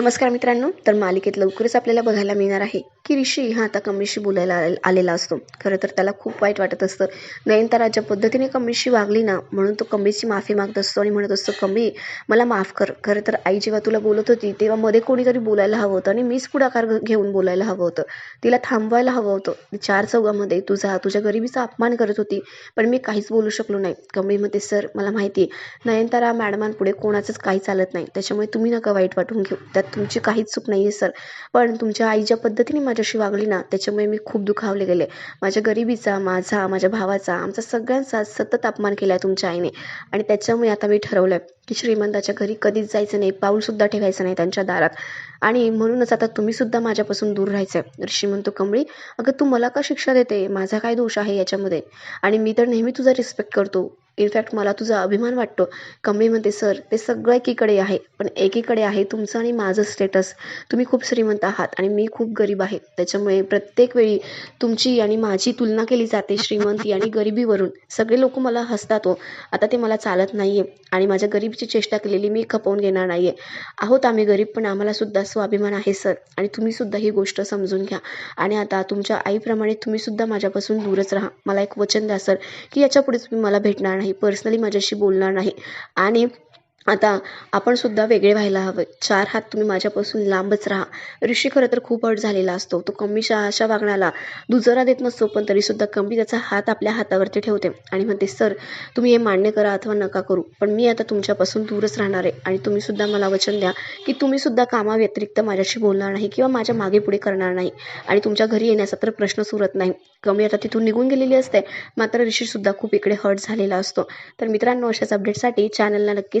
नमस्कार मित्रांनो तर मालिकेत लवकरच आपल्याला बघायला मिळणार आहे की ऋषी हा आता कमळीशी बोलायला आले- आलेला असतो. खरं तर त्याला खूप वाईट वाटत असतं. नयनतारा ज्या पद्धतीने कमळीशी वागली ना म्हणून तो कमळीची माफी मागत असतो आणि म्हणत असतो कमळी मला माफ कर. खरं तर आई जेव्हा तुला बोलत होती तेव्हा मध्ये कोणीतरी बोलायला हवं होतं आणि मीच पुढाकार घेऊन बोलायला हवं होतं. तिला थांबवायला हवं होतं. चार चौघामध्ये तुझा तुझ्या गरिबीचा अपमान करत होती पण मी काहीच बोलू शकलो नाही. कमीमध्ये सर मला माहिती आहे नयनतारा मॅडमांपुढे कोणाचंच काही चालत नाही. त्याच्यामुळे तुम्ही नका वाईट वाटून घेऊ. त्यात तुमची काहीच चूक नाही आहे सर पण तुमच्या आई ज्या पद्धतीने माझ्याशी वागली ना त्याच्यामुळे मी खूप दुखावले गेले. माझ्या गरिबीचा माझा माझ्या भावाचा आमचा सगळ्यांचा सतत अपमान केला आहे तुमच्या आईने. आणि त्याच्यामुळे आता मी ठरवलं आहे की श्रीमंताच्या घरी कधीच जायचं नाही पाऊलसुद्धा ठेवायचं नाही त्यांच्या दारात. आणि म्हणूनच आता तुम्हीसुद्धा माझ्यापासून दूर राहायचं आहे ऋषी म्हणतो कमळी अगं तू मला का शिक्षा देते? माझा काय दोष आहे याच्यामध्ये? आणि मी तर नेहमी तुझा रिस्पेक्ट करतो. इनफॅक्ट मला तुझा अभिमान वाटतो. कमळी म्हणते सर ते सगळं एकीकडे आहे. पण एकीकडे आहे तुमचं आणि माझं स्टेटस तुम्ही खूप श्रीमंत आहात आणि मी खूप गरीब आहे. त्याच्यामुळे प्रत्येक वेळी तुमची आणि माझी तुलना केली जाते श्रीमंती आणि गरिबीवरून. सगळे लोक मला हसतात हो. आता ते मला चालत नाही आहे आणि माझ्या गरिबीची चेष्टा केलेली मी खपवून घेणार नाही आहे आहोत आम्ही गरीब पण आम्हाला सुद्धा स्वाभिमान आहे सर आणि तुम्ही सुद्धा ही गोष्ट समजून घ्या. आणि आता तुमच्या आईप्रमाणे तुम्ही सुद्धा माझ्यापासून दूरच राहा. मला एक वचन द्या सर की याच्यापुढे तुम्ही मला भेटणार नाही. पर्सनली माझ्याशी बोलणार नाही. आणि आता आपण सुद्धा वेगळे व्हायला हवं. चार हात तुम्ही माझ्यापासून लांबच राहा. ऋषी खरं तर खूप अट झालेला असतो. तो कमीच्या अशा वागण्याला दुजरा देत नसतो पण तरीसुद्धा कमी त्याचा हात आपल्या हातावरती ठेवते आणि म्हणते सर तुम्ही हे मान्य करा अथवा नका करू पण मी आता तुमच्यापासून दूरच राहणार आहे आणि तुम्ही सुद्धा मला वचन द्या की तुम्ही सुद्धा कामाव्यतिरिक्त माझ्याशी बोलणार नाही किंवा माझ्या मागे पुढे करणार नाही आणि तुमच्या घरी येण्याचा तर प्रश्नच उरत नाही. कमी आता तिथून निघून गेलेली असते मात्र ऋषीसुद्धा खूप इकडे हर्ट झालेला असतो. तर मित्रांनो अशाच अपडेटसाठी चॅनलला नक्की